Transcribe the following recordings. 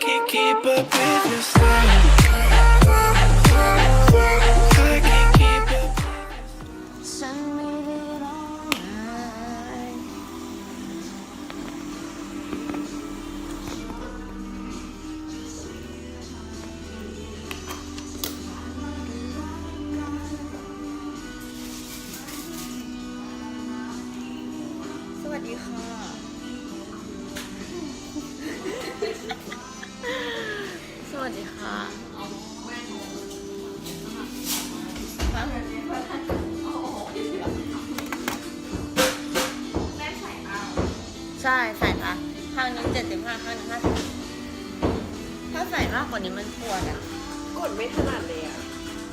can't keep up with your style. I can't keep up. ฉันไม่ได้ร้องไห้สวัสดีค่ะ ใช่ใส่ค่ะข้างหนึงเจ็ดสิบห้าข้างหนึงห้าสิบถ้าใส่มากกว่านี้มันปวดอะกดไม่ถนัดเลยอะ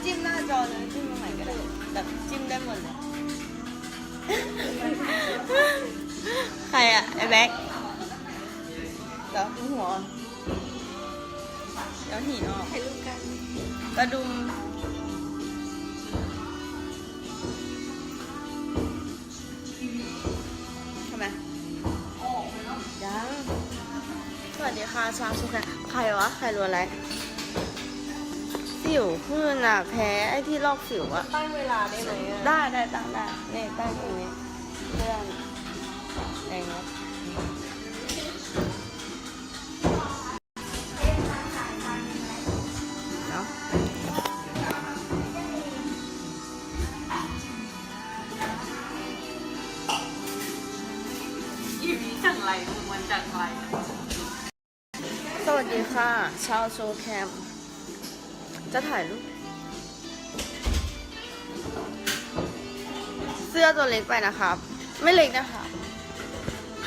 จิ้มหน้าจอเลยจิ้มตรงไหนก็ได้แบบจิ้มได้หมดเลยใครอะไอ้แบ็คเดี๋ยวดูหัวเดี๋ยวหีนออกถ่ายรูปกันกระดุม วัสดีค่ะชาวสุขะใครวะ ใครรู้อะไร สิวขึ้นอะ แพ้ไอ้ที่ลอกสิวอะตั้งเวลาได้ไหมอะได้ได้ตั้งได้นี่ตั้งตรงนี้เพื่อนอะไรเงี้ยเนาะอีวีจังไรมึงมันจังไร วัสดีค่ะ ชาวโชว์แคม จะถ่ายรูปเสื้อตัวเล็กไปนะครับ ไม่เล็กนะคะ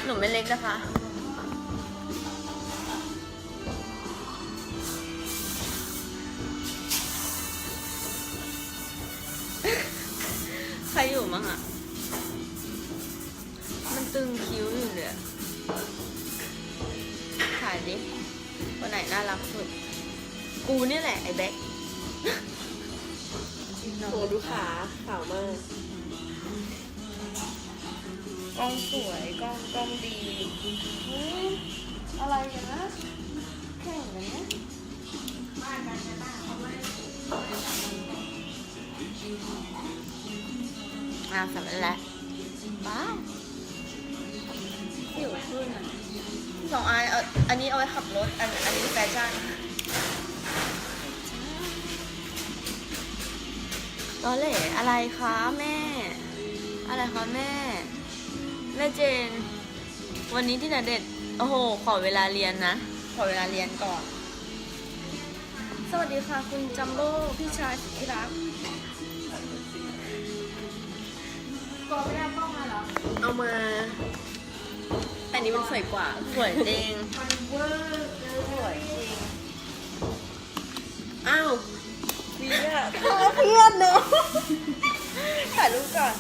หนูไม่เล็กนะคะใครอยู่มั้งอะ มันตึงคิ้วอยู่เลยถ่ายดิ วันไหนน่ารักสุด กูนี่แหละไอ้แบ็คโหดูขาขาวมาก กล้องสวยกล้องกล้องดีอืมอะไรกันนะแข่งกันนะอ่าสำเร็จแล้วว้าวสิวขึ้นอะ สองอันเอาอันนี้เอาไว้ขับรถ อันอันนี้แฟชั่นตอเหล่อะไรคะแม่ อะไรคะแม่ แม่เจน วันนี้ที่ไหนเด็ด โอ้โห ขอเวลาเรียนนะ ขอเวลาเรียนก่อน สวัสดีค่ะ คุณจัมโบ้พี่ชายสุดที่รักเอามาอั นนี้มันสวยกว่า สวยจริงสวยจริง อ้าววีอะเพื่อนเนาะถ่ายรูปก่อน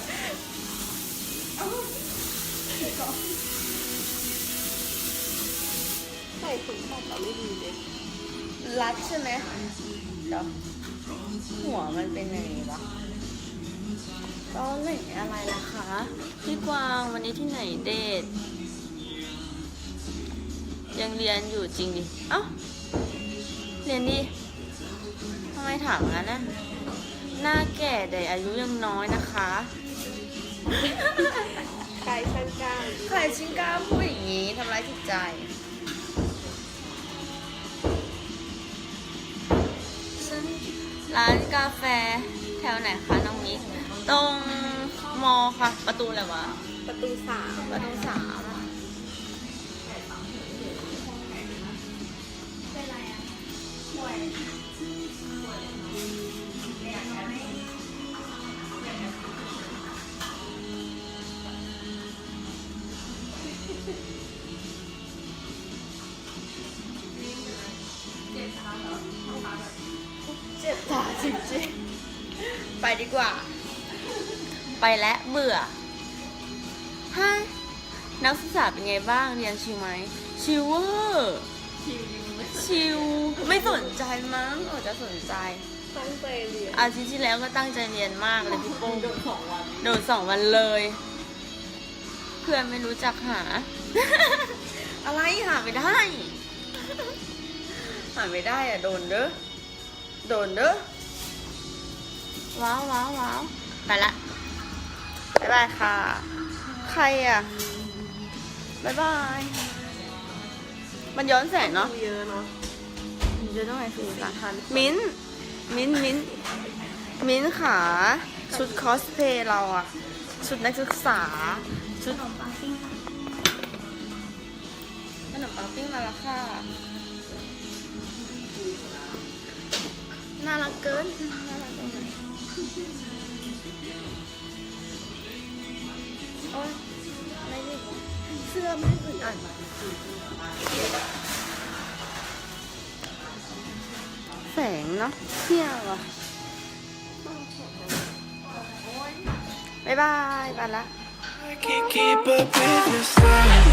ใส่ถุงขอบเราไม่ดีเลยรัดใช่ไหมเดี๋ยวหัวมันเป็นยังไงวะตอนไหนอะไรล่ะคะ พี่กวางวันนี้ที่ไหนเดท ยังเรียนอยู่จริงดิ เอ้า เรียนดิทำไมถามงั้นนะหน้าแก่แต่อายุยังน้อยนะคะ ใครช่างกล้าใครชิงกล้าพูดอย่างนี้ทำร้ายจิตใจ ร้านกาแฟแถวไหนคะน้องนิกตรงมอค่ะ ประตูอะไรวะ ประตูสามประตูสาม เจ็บตาจริงๆ ไปดีกว่า ไปแล้วเบื่อฮะนักศึกษาเป็นไงบ้าง เรียนชิวไหม ชิวเวอร์ ชิวไม่สนใจมั้งออกจะสนใจ ตั้งใจเรียนอาทิตย์ที่แล้วก็ตั้งใจเรียนมากเลยพี่โป้งโดนสองวันโดนสองวันเลย เพื่อนไม่รู้จักหา อะไรหาไม่ได้ หาไม่ได้อะโดนเด้อโดนเด้อว้าวว้าวว้าวไปละบ๊ายบายค่ะ ใครอะ บ๊ายบาย มันย้อนแสงเนาะเยอะเนาะมันจะต้องไงคือสาทันมิ้นท์มิ้นท์มิ้นท์มิ้นท์ขาชุดคอสเพลย์เราอะชุดนักศึกษา ชุดขนมปังปิ้งขนมปังปิ้งมาแล้วค่ะ น่ารักเกินน่ารักเกิน สื้อไม่อึดอัดแสงเนาะเที่ยวอะบ๊ายบายไปละ I can't keep up with this life.